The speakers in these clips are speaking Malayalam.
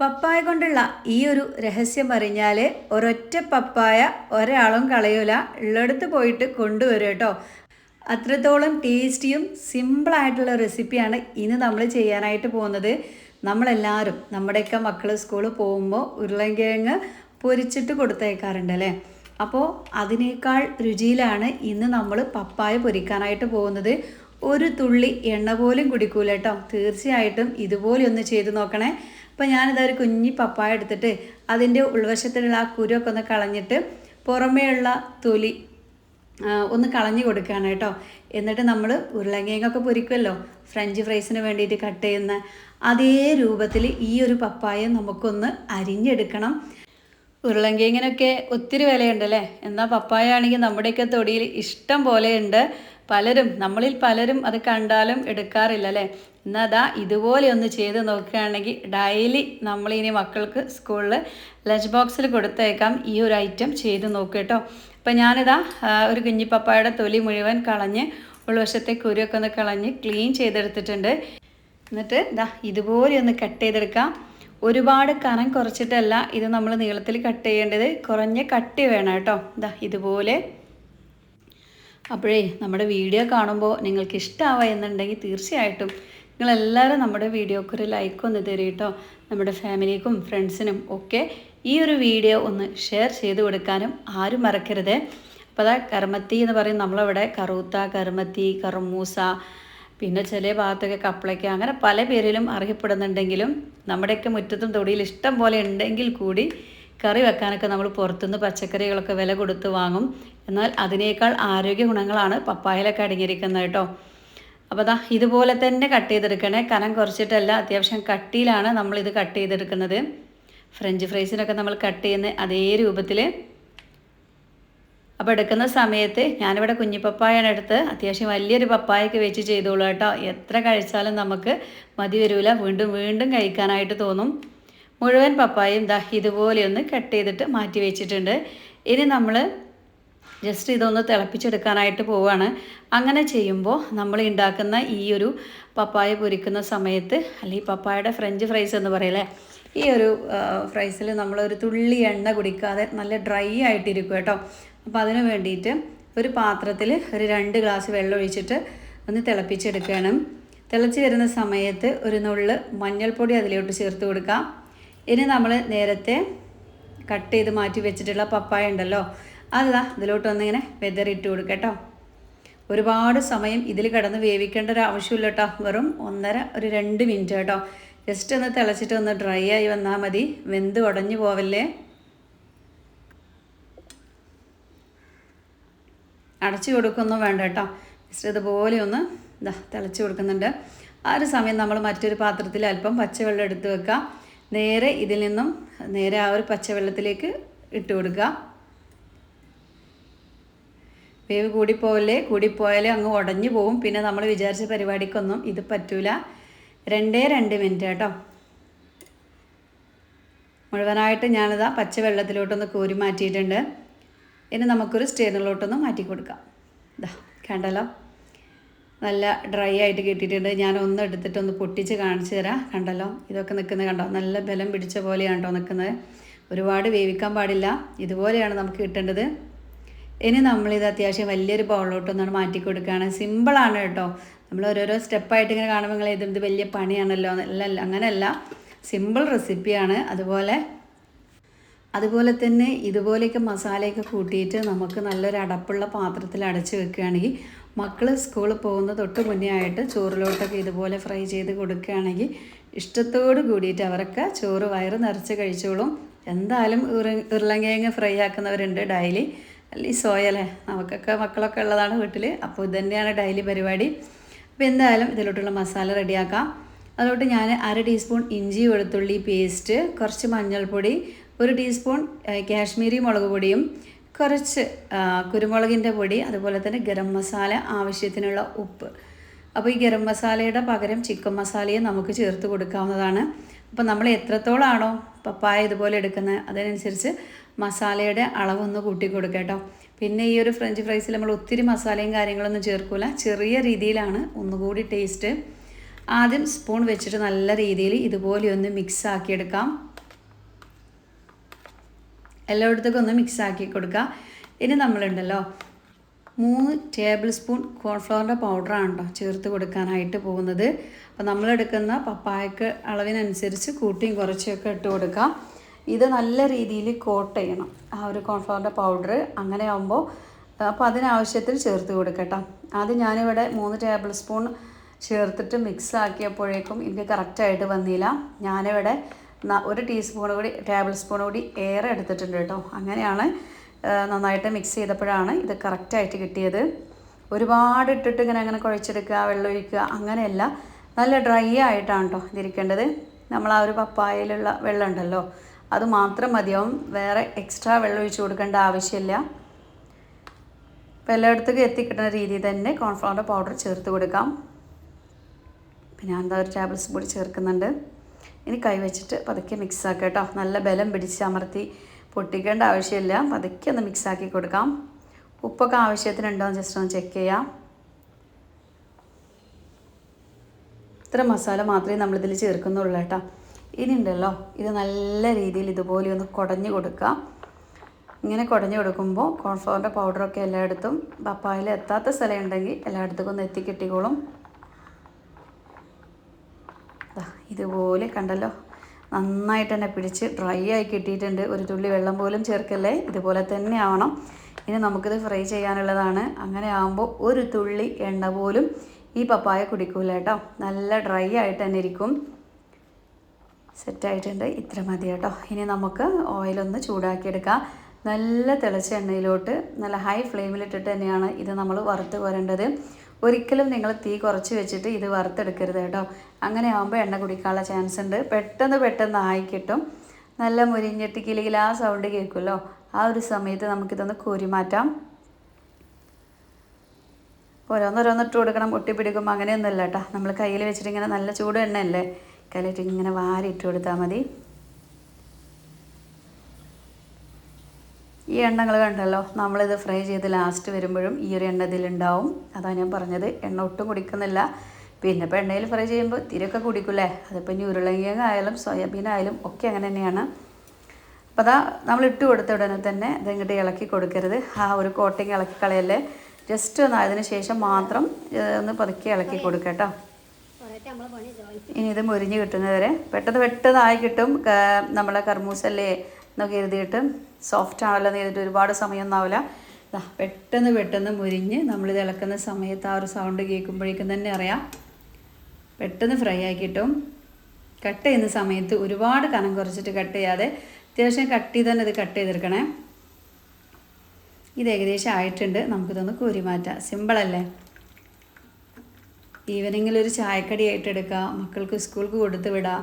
പപ്പായ കൊണ്ടുള്ള ഈ ഒരു രഹസ്യം അറിഞ്ഞാൽ ഒരൊറ്റ പപ്പായ ഒരാളും കളയൂല. ഉള്ളിടത്ത് പോയിട്ട് കൊണ്ടുവരും കേട്ടോ. അത്രത്തോളം ടേസ്റ്റിയും സിമ്പിളായിട്ടുള്ള റെസിപ്പിയാണ് ഇന്ന് നമ്മൾ ചെയ്യാനായിട്ട് പോകുന്നത്. നമ്മളെല്ലാവരും നമ്മുടെയൊക്കെ മക്കൾ സ്കൂളിൽ പോകുമ്പോൾ ഉരുളൻകിഴങ്ങ് പൊരിച്ചിട്ട് കൊടുത്തേക്കാറുണ്ട് അല്ലേ? അപ്പോൾ അതിനേക്കാൾ രുചിയിലാണ് ഇന്ന് നമ്മൾ പപ്പായ പൊരിക്കാനായിട്ട് പോകുന്നത്. ഒരു തുള്ളി എണ്ണ പോലും കുടിക്കൂല കേട്ടോ. തീർച്ചയായിട്ടും ഇതുപോലെ ഒന്ന് ചെയ്ത് നോക്കണേ. അപ്പോൾ ഞാനിതാ ഒരു കുഞ്ഞി പപ്പായ എടുത്തിട്ട് അതിന്റെ ഉൾവശത്തിലുള്ള ആ കുരുവൊക്കെ ഒന്ന് കളഞ്ഞിട്ട് പുറമേയുള്ള തൊലി ഒന്ന് കളഞ്ഞു കൊടുക്കുകയാണ് കേട്ടോ. എന്നിട്ട് നമ്മൾ ഉരുളങ്കിഴങ്ങൊക്കെ പൊരിക്കുമല്ലോ ഫ്രഞ്ച് ഫ്രൈസിന് വേണ്ടിയിട്ട് കട്ട് ചെയ്യുന്ന അതേ രൂപത്തിൽ ഈ ഒരു പപ്പായ നമുക്കൊന്ന് അരിഞ്ഞെടുക്കണം. ഉരുളങ്കിഴങ്ങിനൊക്കെ ഒത്തിരി വിലയുണ്ടല്ലേ എന്നാൽ പപ്പായ ആണെങ്കിൽ നമ്മുടെയൊക്കെ തൊടിയിൽ ഇഷ്ടം പോലെയുണ്ട്. പലരും നമ്മളിൽ പലരും അത് കണ്ടാലും എടുക്കാറില്ല അല്ലേ എന്നാൽ അതാ ഇതുപോലെ ഒന്ന് ചെയ്ത് നോക്കുകയാണെങ്കിൽ ഡെയിലി നമ്മളിനി മക്കൾക്ക് സ്കൂളിൽ ലഞ്ച് ബോക്സിൽ കൊടുത്തേക്കാം ഈ ഒരു ഐറ്റം ചെയ്ത് നോക്കുക കേട്ടോ. അപ്പം ഞാനിതാ ഒരു കുഞ്ഞിപ്പപ്പായുടെ തൊലി മുഴുവൻ കളഞ്ഞ് ഉൾവശത്തെ കുരുവൊക്കെ ഒന്ന് കളഞ്ഞ് ക്ലീൻ ചെയ്തെടുത്തിട്ടുണ്ട്. എന്നിട്ട് ഇതാ ഇതുപോലെ ഒന്ന് കട്ട് ചെയ്തെടുക്കാം. ഒരുപാട് കനം കുറച്ചിട്ടല്ല ഇത് നമ്മൾ നീളത്തിൽ കട്ട് ചെയ്യേണ്ടത്. കുറഞ്ഞ കട്ടി വേണം കേട്ടോ. ഇതാ ഇതുപോലെ അപ്പോഴേ നമ്മുടെ വീഡിയോ കാണുമ്പോൾ നിങ്ങൾക്ക് ഇഷ്ടമാവുക എന്നുണ്ടെങ്കിൽ തീർച്ചയായിട്ടും നിങ്ങളെല്ലാവരും നമ്മുടെ വീഡിയോക്ക് ഒരു ലൈക്ക് ഒന്ന് തരും കേട്ടോ. നമ്മുടെ ഫാമിലിക്കും ഫ്രണ്ട്സിനും ഒക്കെ ഈ ഒരു വീഡിയോ ഒന്ന് ഷെയർ ചെയ്ത് കൊടുക്കാനും ആരും മറക്കരുത്. അപ്പോൾ അതാ കർമ്മത്തി എന്ന് പറയും നമ്മളവിടെ. കറൂത്ത കർമ്മത്തി കർമൂസ പിന്നെ ചില ഭാഗത്തൊക്കെ കപ്പളയ്ക്ക അങ്ങനെ പല പേരിലും അറിയപ്പെടുന്നുണ്ടെങ്കിലും നമ്മുടെയൊക്കെ മുറ്റത്തും തൊടിയിൽ ഇഷ്ടം പോലെ ഉണ്ടെങ്കിൽ കൂടി കറി വെക്കാനൊക്കെ നമ്മൾ പുറത്തുനിന്ന് പച്ചക്കറികളൊക്കെ വില കൊടുത്ത് വാങ്ങും. എന്നാൽ അതിനേക്കാൾ ആരോഗ്യ ഗുണങ്ങളാണ് പപ്പായയിലൊക്കെ അടങ്ങിയിരിക്കുന്നത് കേട്ടോ. അപ്പോൾ അതാ ഇതുപോലെ തന്നെ കട്ട് ചെയ്തെടുക്കണേ. കനം കുറച്ചിട്ടല്ല അത്യാവശ്യം കട്ടിയിലാണ് നമ്മളിത് കട്ട് ചെയ്തെടുക്കുന്നത്. ഫ്രഞ്ച് ഫ്രൈസിനൊക്കെ നമ്മൾ കട്ട് ചെയ്യുന്ന അതേ രൂപത്തിൽ അപ്പോൾ എടുക്കുന്ന സമയത്ത് ഞാനിവിടെ കുഞ്ഞിപ്പപ്പായാണ് എടുത്ത് അത്യാവശ്യം വലിയൊരു പപ്പായൊക്കെ വെച്ച് ചെയ്തോളൂ കേട്ടോ. എത്ര കഴിച്ചാലും നമുക്ക് മതി വരില്ല വീണ്ടും വീണ്ടും കഴിക്കാനായിട്ട് തോന്നും. മുഴുവൻ പപ്പായും ദാ ഇതുപോലെ ഒന്ന് കട്ട് ചെയ്തിട്ട് മാറ്റി വെച്ചിട്ടുണ്ട്. ഇനി നമ്മൾ ജസ്റ്റ് ഇതൊന്ന് തിളപ്പിച്ചെടുക്കാനായിട്ട് പോവുകയാണ് അങ്ങനെ ചെയ്യുമ്പോൾ നമ്മൾ ഉണ്ടാക്കുന്ന ഈ ഒരു പപ്പായ പൊരിക്കുന്ന സമയത്ത് അല്ലെങ്കിൽ പപ്പായയുടെ ഫ്രഞ്ച് ഫ്രൈസ് എന്ന് പറയല്ലേ ഈ ഒരു ഫ്രൈസിൽ ഒരു തുള്ളി എണ്ണ കുടിക്കാതെ നല്ല ഡ്രൈ ആയിട്ടിരിക്കും കേട്ടോ. അപ്പോൾ അതിന് വേണ്ടിയിട്ട് ഒരു പാത്രത്തിൽ ഒരു രണ്ട് ഗ്ലാസ് വെള്ളം ഒഴിച്ചിട്ട് ഒന്ന് തിളപ്പിച്ചെടുക്കണം. തിളച്ച് വരുന്ന സമയത്ത് ഒരു നുള്ള് മഞ്ഞൾപ്പൊടി അതിലോട്ട് ചേർത്ത് കൊടുക്കാം. ഇനി നമ്മൾ നേരത്തെ കട്ട് ചെയ്ത് മാറ്റി വെച്ചിട്ടുള്ള പപ്പായ ഉണ്ടല്ലോ അതാ ഇതിലോട്ടൊന്നിങ്ങനെ വെതറിട്ട് കൊടുക്കുക കേട്ടോ ഒരുപാട് സമയം ഇതിൽ കിടന്ന് വേവിക്കേണ്ട ഒരു ആവശ്യമില്ല കേട്ടോ വെറും ഒന്നര ഒരു രണ്ട് മിനിറ്റ് കേട്ടോ. ജസ്റ്റ് ഒന്ന് തിളച്ചിട്ട് ഒന്ന് ഡ്രൈ ആയി വന്നാൽ മതി വെന്ത് ഉടഞ്ഞു പോവല്ലേ? അടച്ചു കൊടുക്കൊന്നും വേണ്ട കേട്ടോ. ജസ്റ്റ് ഇതുപോലെ ഒന്ന് ഇതാ തിളച്ച് കൊടുക്കുന്നുണ്ട്. ആ ഒരു സമയം നമ്മൾ മറ്റൊരു പാത്രത്തിൽ അല്പം പച്ചവെള്ളം എടുത്ത് വെക്കുക നേരെ ഇതിൽ നിന്നും നേരെ ആ ഒരു പച്ചവെള്ളത്തിലേക്ക് ഇട്ട് കൊടുക്കുക. വേവ് കൂടിപ്പോവല്ലേ? കൂടിപ്പോയാലേ അങ്ങ് ഉടഞ്ഞു പോവും. പിന്നെ നമ്മൾ വിചാരിച്ച പരിപാടിക്കൊന്നും ഇത് പറ്റൂല. രണ്ടേ രണ്ട് മിനിറ്റ് കേട്ടോ. മുഴുവനായിട്ട് ഞാനിതാ പച്ചവെള്ളത്തിലോട്ടൊന്ന് കോരി മാറ്റിയിട്ടുണ്ട്. ഇനി നമുക്കൊരു സ്റ്റേറിലോട്ടൊന്ന് മാറ്റി കൊടുക്കാം. ഇതാ കണ്ടല്ലോ? നല്ല ഡ്രൈ ആയിട്ട് കിട്ടിയിട്ടുണ്ട്. ഞാൻ ഒന്ന് എടുത്തിട്ട് ഒന്ന് പൊട്ടിച്ച് കാണിച്ചു തരാം. കണ്ടല്ലോ? ഇതൊക്കെ നിൽക്കുന്നത് കണ്ടോ? നല്ല ബലം പിടിച്ച പോലെയാണ് കേട്ടോ നിൽക്കുന്നത്. ഒരുപാട് വേവിക്കാൻ പാടില്ല. ഇതുപോലെയാണ് നമുക്ക് കിട്ടേണ്ടത്. ഇനി നമ്മളിത് അത്യാവശ്യം വലിയൊരു ബൗളിലോട്ടൊന്നാണ് മാറ്റി കൊടുക്കുകയാണ്. സിമ്പിളാണ് കേട്ടോ. നമ്മൾ ഓരോരോ സ്റ്റെപ്പായിട്ട് ഇങ്ങനെ കാണുമ്പോൾ നിങ്ങൾ ഇത് ഇത് വലിയ പണിയാണല്ലോ? അല്ല അങ്ങനെയല്ല. സിമ്പിൾ റെസിപ്പിയാണ് അതുപോലെ അതുപോലെ തന്നെ ഇതുപോലെയൊക്കെ മസാലയൊക്കെ കൂട്ടിയിട്ട് നമുക്ക് നല്ലൊരു അടപ്പുള്ള പാത്രത്തിൽ അടച്ച് വെക്കുകയാണെങ്കിൽ മക്കൾ സ്കൂളിൽ പോകുന്ന തൊട്ട് മുന്നേ ആയിട്ട് ചോറിലോട്ടൊക്കെ ഇതുപോലെ ഫ്രൈ ചെയ്ത് കൊടുക്കുകയാണെങ്കിൽ ഇഷ്ടത്തോട് കൂടിയിട്ട് അവരൊക്കെ ചോറ് വയറ് നിറച്ച് കഴിച്ചോളും. എന്തായാലും ഉരുളങ്കിഴങ്ങ് ഫ്രൈ ആക്കുന്നവരുണ്ട് ഡെയിലി. അല്ലെങ്കിൽ സോയല്ലേ നമുക്കൊക്കെ മക്കളൊക്കെ ഉള്ളതാണ് വീട്ടിൽ അപ്പോൾ ഇത് തന്നെയാണ് ഡെയിലി പരിപാടി. അപ്പോൾ എന്തായാലും ഇതിലോട്ടുള്ള മസാല റെഡിയാക്കാം. അതിലോട്ട് ഞാൻ അര ടീസ്പൂൺ ഇഞ്ചി വെളുത്തുള്ളി പേസ്റ്റ് കുറച്ച് മഞ്ഞൾപ്പൊടി ഒരു ടീസ്പൂൺ കാശ്മീരി മുളക് പൊടിയും കുറച്ച് കുരുമുളകിന്റെ പൊടി അതുപോലെ തന്നെ ഗരം മസാല ആവശ്യത്തിനുള്ള ഉപ്പ്. അപ്പോൾ ഈ ഗരം മസാലയുടെ പകരം ചിക്കൻ മസാലയും നമുക്ക് ചേർത്ത് കൊടുക്കാവുന്നതാണ്. അപ്പോൾ നമ്മൾ എത്രത്തോളാണോ പപ്പായ ഇതുപോലെ എടുക്കുന്നത് അതിനനുസരിച്ച് മസാലയുടെ അളവൊന്ന് കൂട്ടി കൊടുക്കുക കേട്ടോ. പിന്നെ ഈ ഒരു ഫ്രഞ്ച് ഫ്രൈസിൽ നമ്മൾ ഒത്തിരി മസാലയും കാര്യങ്ങളൊന്നും ചേർക്കില്ല ചെറിയ രീതിയിലാണ് ഒന്നുകൂടി ടേസ്റ്റ്. ആദ്യം സ്പൂൺ വെച്ചിട്ട് നല്ല രീതിയിൽ ഇതുപോലെ ഒന്ന് മിക്സ് ആക്കിയെടുക്കാം. എല്ലായിടത്തേക്കും ഒന്ന് മിക്സ് ആക്കി കൊടുക്കുക ഇനി നമ്മളുണ്ടല്ലോ. മൂന്ന് ടേബിൾ സ്പൂൺ കോൺഫ്ലവറിന്റെ പൗഡറാണ് കേട്ടോ ചേർത്ത് കൊടുക്കാനായിട്ട് പോകുന്നത്. അപ്പോൾ നമ്മളെടുക്കുന്ന പപ്പായക്ക് അളവിനനുസരിച്ച് കൂട്ടിയും കുറച്ചൊക്കെ ഇട്ട് കൊടുക്കാം. ഇത് നല്ല രീതിയിൽ കോട്ട് ചെയ്യണം. ആ ഒരു കോൺഫ്ലവറിന്റെ പൗഡർ അങ്ങനെ ആകുമ്പോൾ അപ്പോൾ അതിനാവശ്യത്തിൽ ചേർത്ത് കൊടുക്കട്ടോ ആദ്യം ഞാനിവിടെ മൂന്ന് ടേബിൾ സ്പൂൺ ചേർത്തിട്ട് മിക്സ് ആക്കിയപ്പോഴേക്കും എനിക്ക് കറക്റ്റായിട്ട് വന്നില്ല. ഞാനിവിടെ ഒരു ടീസ്പൂൺ കൂടി ടേബിൾ സ്പൂൺ കൂടി ഏറെ എടുത്തിട്ടുണ്ട് കേട്ടോ. അങ്ങനെയാണ് നന്നായിട്ട് മിക്സ് ചെയ്തപ്പോഴാണ് ഇത് കറക്റ്റായിട്ട് കിട്ടിയത്. ഒരുപാട് ഇട്ടിട്ട് ഇങ്ങനെ അങ്ങനെ കുഴച്ചെടുക്കുക വെള്ളം ഒഴിക്കുക അങ്ങനെയല്ല. നല്ല ഡ്രൈ ആയിട്ടാണ് കേട്ടോ ഇതിരിക്കേണ്ടത്. നമ്മൾ ആ ഒരു പപ്പായയിലുള്ള വെള്ളം ഉണ്ടല്ലോ അത് മാത്രം മതിയാവും. വേറെ എക്സ്ട്രാ വെള്ളം ഒഴിച്ച് കൊടുക്കേണ്ട ആവശ്യമില്ല. അപ്പോൾ എല്ലായിടത്തേക്കും എത്തിക്കിട്ടുന്ന രീതിയിൽ തന്നെ കോൺഫ്ലവറിന്റെ പൗഡർ ചേർത്ത് കൊടുക്കാം. പിന്നെ ഞാൻ എന്താ ഒരു ടേബിൾ സ്പൂൺ ചേർക്കുന്നുണ്ട്. ഇനി കൈവച്ചിട്ട് പതുക്കെ മിക്സ് ആക്കുക കേട്ടോ. നല്ല ബലം പിടിച്ച് അമർത്തി പൊട്ടിക്കേണ്ട ആവശ്യമില്ല. പതുക്കെ ഒന്ന് മിക്സ് ആക്കി കൊടുക്കാം. ഉപ്പൊക്കെ ആവശ്യത്തിനുണ്ടോ എന്ന് ജസ്റ്റ് ഒന്ന് ചെക്ക് ചെയ്യാം. ഇത്ര മസാല മാത്രമേ നമ്മളിതിൽ ചേർക്കുന്നുള്ളൂ കേട്ടോ. ഇനി ഉണ്ടല്ലോ ഇത് നല്ല രീതിയിൽ ഇതുപോലെ ഒന്ന് കുടഞ്ഞു കൊടുക്കുക ഇങ്ങനെ കുടഞ്ഞു കൊടുക്കുമ്പോൾ കോൺഫ്ലവറിന്റെ പൗഡറൊക്കെ എല്ലായിടത്തും പപ്പായിൽ എത്താത്ത സ്ഥലം ഉണ്ടെങ്കിൽ എല്ലായിടത്തേക്കും ഒന്ന് എത്തിക്കിട്ടിക്കോളും. ഇതുപോലെ കണ്ടല്ലോ. നന്നായിട്ട് തന്നെ പിടിച്ച് ഡ്രൈ ആയി കിട്ടിയിട്ടുണ്ട്. ഒരു തുള്ളി വെള്ളം പോലും ചേർക്കല്ലേ? ഇതുപോലെ തന്നെ ആവണം. ഇനി നമുക്കിത് ഫ്രൈ ചെയ്യാനുള്ളതാണ്. അങ്ങനെ ആകുമ്പോൾ ഒരു തുള്ളി എണ്ണ പോലും ഈ പപ്പായ കുടിക്കൂല കേട്ടോ. നല്ല ഡ്രൈ ആയിട്ട് തന്നെ ഇരിക്കും. സെറ്റായിട്ടുണ്ട് ഇത്ര മതി കേട്ടോ. ഇനി നമുക്ക് ഓയിലൊന്ന് ചൂടാക്കിയെടുക്കാം. നല്ല തിളച്ച എണ്ണയിലോട്ട് നല്ല ഹൈ ഫ്ലെയിമിലിട്ടിട്ട് തന്നെയാണ് ഇത് നമ്മൾ വറുത്ത് കോരേണ്ടത് ഒരിക്കലും നിങ്ങൾ തീ കുറച്ച് വെച്ചിട്ട് ഇത് വറുത്തെടുക്കരുത് കേട്ടോ. അങ്ങനെ ആകുമ്പോൾ എണ്ണ കുടിക്കാനുള്ള ചാൻസ് ഉണ്ട്. പെട്ടെന്ന് പെട്ടെന്ന് ആയി കിട്ടും. നല്ല മുരിഞ്ഞിട്ട് കിളികിൽ ആ സൗണ്ട് കേൾക്കുമല്ലോ. ആ ഒരു സമയത്ത് നമുക്കിതൊന്ന് കോരി മാറ്റാം ഓരോന്നോരോന്ന് ഇട്ട് കൊടുക്കണം. ഒട്ടിപ്പിടിക്കുമ്പോൾ അങ്ങനെയൊന്നുമില്ല കേട്ടോ. നമ്മൾ കയ്യിൽ വെച്ചിട്ട് ഇങ്ങനെ നല്ല ചൂട് എണ്ണയല്ലേ? കയ്യിലിട്ട് ഇങ്ങനെ വാരി ഇട്ട് കൊടുത്താൽ മതി. ഈ എണ്ണകൾ കണ്ടല്ലോ നമ്മളിത് ഫ്രൈ ചെയ്ത് ലാസ്റ്റ് വരുമ്പോഴും ഈ ഒരു എണ്ണ ഇതിലുണ്ടാവും അതാണ് ഞാൻ പറഞ്ഞത് എണ്ണ ഒട്ടും കുടിക്കുന്നില്ല. പിന്നെ ഇപ്പോൾ എണ്ണയിൽ ഫ്രൈ ചെയ്യുമ്പോൾ തിരയൊക്കെ കുടിക്കൂലേ അതിപ്പോൾ ഇനി ഉരുളങ്കിഴങ്ങ് ആയാലും സോയാബീൻ ആയാലും ഒക്കെ അങ്ങനെ തന്നെയാണ്. അപ്പോൾ അതാ നമ്മൾ ഇട്ട് കൊടുത്ത ഉടനെ തന്നെ ഇതിങ്ങോട്ട് ഇളക്കി കൊടുക്കരുത്. ആ ഒരു കോട്ടിങ് ഇളക്കി കളയല്ലേ? ജസ്റ്റ് ഒന്ന് അതിന് ശേഷം മാത്രം ഒന്ന് പതുക്കി ഇളക്കി കൊടുക്കട്ടോ ഇനി ഇത് മുരിഞ്ഞ് കിട്ടുന്നവരെ പെട്ടെന്ന് പെട്ടെന്നായി കിട്ടും. നമ്മളെ കർമൂസല്ലേ എന്നൊക്കെ എഴുതിയിട്ട് സോഫ്റ്റ് ആണല്ലോ എന്ന് എഴുതിയിട്ട് ഒരുപാട് സമയമൊന്നും ആവില്ല പെട്ടെന്ന് പെട്ടെന്ന് മുരിഞ്ഞ് നമ്മൾ ഇളക്കുന്ന സമയത്ത് ആ ഒരു സൗണ്ട് കേൾക്കുമ്പോഴേക്കും തന്നെ അറിയാം. പെട്ടെന്ന് ഫ്രൈ ആയി കിട്ടും. കട്ട് ചെയ്യുന്ന സമയത്ത് ഒരുപാട് കനം കുറച്ചിട്ട് കട്ട് ചെയ്യാതെ അത്യാവശ്യം കട്ട് ചെയ്ത് തന്നെ ഇത് കട്ട് ചെയ്തെടുക്കണേ. ഇത് ഏകദേശം ആയിട്ടുണ്ട്. നമുക്കിതൊന്ന് കോരി മാറ്റാം സിമ്പിളല്ലേ ഈവനിങ്ങിൽ ഒരു ചായക്കടി ആയിട്ട് എടുക്കുക മക്കൾക്ക് സ്കൂൾക്ക് കൊടുത്ത് വിടാം.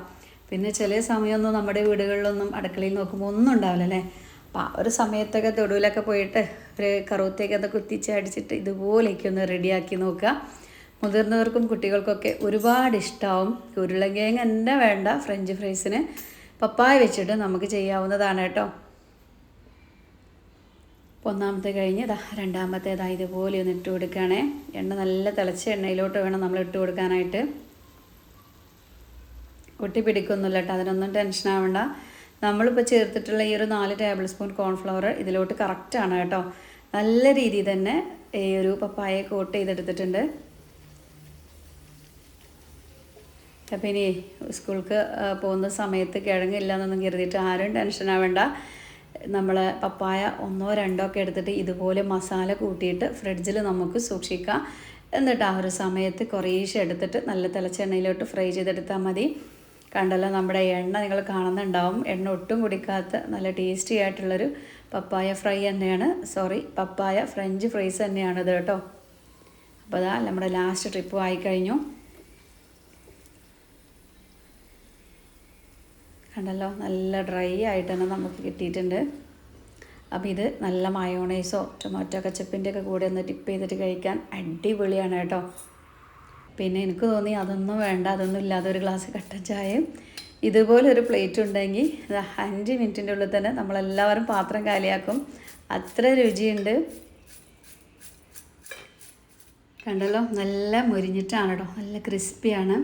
പിന്നെ ചില സമയമൊന്നും നമ്മുടെ വീടുകളിലൊന്നും അടുക്കളയിൽ നോക്കുമ്പോൾ ഒന്നും ഉണ്ടാവില്ല അല്ലേ? അപ്പോൾ ആ ഒരു സമയത്തൊക്കെ തൊടുവിലൊക്കെ പോയിട്ട് ഒരു കറുത്തേക്കൊക്കെ കുത്തിച്ച് അടിച്ചിട്ട് ഇതുപോലെയൊക്കെ ഒന്ന് റെഡിയാക്കി നോക്കുക. മുതിർന്നവർക്കും കുട്ടികൾക്കൊക്കെ ഒരുപാട് ഇഷ്ടമാവും ഉരുളങ്കിഴങ്ങ് തന്നെ വേണ്ട ഫ്രഞ്ച് ഫ്രൈസിന് പപ്പായ വെച്ചിട്ട് നമുക്ക് ചെയ്യാവുന്നതാണ് കേട്ടോ. ഒന്നാമത്തെ കഴിഞ്ഞ് ഇതാ രണ്ടാമത്തേതാ ഇതുപോലെ ഒന്ന് ഇട്ട് കൊടുക്കുകയാണേ. എണ്ണ നല്ല തിളച്ച എണ്ണയിലോട്ട് വേണം നമ്മൾ ഇട്ട് കൊടുക്കാനായിട്ട്. ഒട്ടി പിടിക്കൊന്നുമില്ല കേട്ടോ. അതിനൊന്നും ടെൻഷൻ ആവണ്ട. നമ്മളിപ്പോൾ ചേർത്തിട്ടുള്ള ഈ ഒരു നാല് ടേബിൾ സ്പൂൺ കോൺഫ്ലവർ ഇതിലോട്ട് കറക്റ്റാണ് കേട്ടോ. നല്ല രീതിയിൽ തന്നെ ഈ ഒരു പപ്പായ കോട്ട് ചെയ്തെടുത്തിട്ടുണ്ട്. അപ്പം ഇനി സ്കൂൾക്ക് പോകുന്ന സമയത്ത് കിഴങ്ങില്ല എന്നൊന്നും കരുതിയിട്ട് ആരും ടെൻഷൻ ആവേണ്ട. നമ്മൾ പപ്പായ ഒന്നോ രണ്ടോ ഒക്കെ എടുത്തിട്ട് ഇതുപോലെ മസാല കൂട്ടിയിട്ട് ഫ്രിഡ്ജിൽ നമുക്ക് സൂക്ഷിക്കാം. എന്നിട്ട് ആ ഒരു സമയത്ത് കുറേശ്ശെ എടുത്തിട്ട് നല്ല തിളച്ചെണ്ണയിലോട്ട് ഫ്രൈ ചെയ്തെടുത്താൽ മതി. കണ്ടല്ലോ നമ്മുടെ എണ്ണ നിങ്ങൾ കാണുന്നുണ്ടാവും. എണ്ണ ഒട്ടും കുടിക്കാത്ത നല്ല ടേസ്റ്റി ആയിട്ടുള്ളൊരു പപ്പായ ഫ്രൈ തന്നെയാണ്. സോറി പപ്പായ ഫ്രഞ്ച് ഫ്രൈസ് തന്നെയാണ് ഇത് കേട്ടോ. അപ്പോൾ അതാ നമ്മുടെ ലാസ്റ്റ് ട്രിപ്പ് ആയിക്കഴിഞ്ഞു. കണ്ടല്ലോ നല്ല ഡ്രൈ ആയിട്ട് തന്നെ നമുക്ക് കിട്ടിയിട്ടുണ്ട്. അപ്പോൾ ഇത് നല്ല മയോണൈസോ ടൊമാറ്റോ കച്ചപ്പിന്റെ ഒക്കെ കൂടെ ഒന്ന് ടിപ്പ് ചെയ്തിട്ട് കഴിക്കാൻ അടിപൊളിയാണ് കേട്ടോ. പിന്നെ എനിക്ക് തോന്നി അതൊന്നും വേണ്ട അതൊന്നും ഇല്ലാതെ ഒരു ഗ്ലാസ് കട്ടൻ ചായയും ഇതുപോലെ ഒരു പ്ലേറ്റ് ഉണ്ടെങ്കിൽ അഞ്ച് മിനിറ്റിന്റെ ഉള്ളിൽ തന്നെ നമ്മളെല്ലാവരും പാത്രം കാലിയാക്കും. അത്ര രുചിയുണ്ട്. കണ്ടല്ലോ? നല്ല മുരിഞ്ഞിട്ടാണ് കേട്ടോ. നല്ല ക്രിസ്പിയാണ്.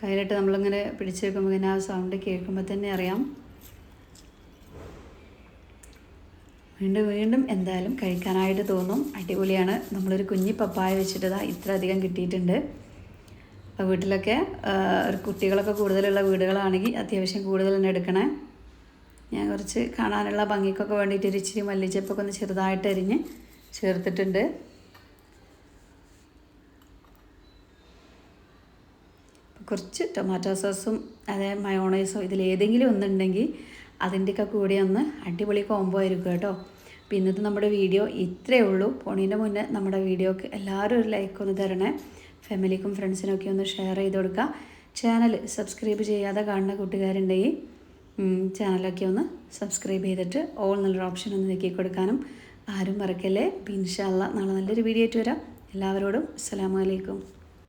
കയ്യിലിട്ട് നമ്മളിങ്ങനെ പിടിച്ചു വെക്കുമ്പോൾ ഇങ്ങനെ ആ സൗണ്ട് കേൾക്കുമ്പോൾ തന്നെ അറിയാം. വീണ്ടും വീണ്ടും എന്തായാലും കഴിക്കാനായിട്ട് തോന്നും. അടിപൊളിയാണ്. നമ്മളൊരു കുഞ്ഞി പപ്പായ വെച്ചിട്ട് ഇതാ ഇത്ര അധികം കിട്ടിയിട്ടുണ്ട് വീട്ടിലൊക്കെ ഒരു കുട്ടികളൊക്കെ കൂടുതലുള്ള വീടുകളാണെങ്കിൽ അത്യാവശ്യം കൂടുതൽ തന്നെ എടുക്കണേ. ഞാൻ കുറച്ച് കാണാനുള്ള ഭംഗിക്കൊക്കെ വേണ്ടിയിട്ട് ഒരു ഇച്ചിരി മല്ലിച്ചപ്പൊക്കെ ഒന്ന് ചെറുതായിട്ട് അരിഞ്ഞ് ചേർത്തിട്ടുണ്ട്. കുറച്ച് ടൊമാറ്റോ സോസും അതേ മയോണൈസോ ഇതിൽ ഇതിലേതെങ്കിലും ഒന്നുണ്ടെങ്കിൽ അതിന്റെയൊക്കെ കൂടെ ഒന്ന് അടിപൊളി കോംബോ ആയിരിക്കും കേട്ടോ. അപ്പോൾ ഇന്നത്തെ നമ്മുടെ വീഡിയോ ഇത്രയേ ഉള്ളൂ. പോണീന്റെ മുന്നേ നമ്മുടെ വീഡിയോക്ക് എല്ലാവരും ഒരു ലൈക്ക് ഒന്ന് തരണേ. ഫാമിലിക്കും ഫ്രണ്ട്സിനൊക്കെ ഒന്ന് ഷെയർ ചെയ്ത് കൊടുക്കുക ചാനൽ സബ്സ്ക്രൈബ് ചെയ്യാതെ കാണുന്ന കൂട്ടുകാരുണ്ടെങ്കിൽ ചാനലൊക്കെ ഒന്ന് സബ്സ്ക്രൈബ് ചെയ്തിട്ട് ഓൾ എന്നുള്ളൊരു ഓപ്ഷൻ ഒന്ന് നീക്കി കൊടുക്കാനും ആരും മറക്കല്ലേ. ഇൻഷാല്ല നാളെ നല്ലൊരു വീഡിയോ ആയിട്ട് വരാം. എല്ലാവരോടും അസ്സലാമു അലൈക്കും.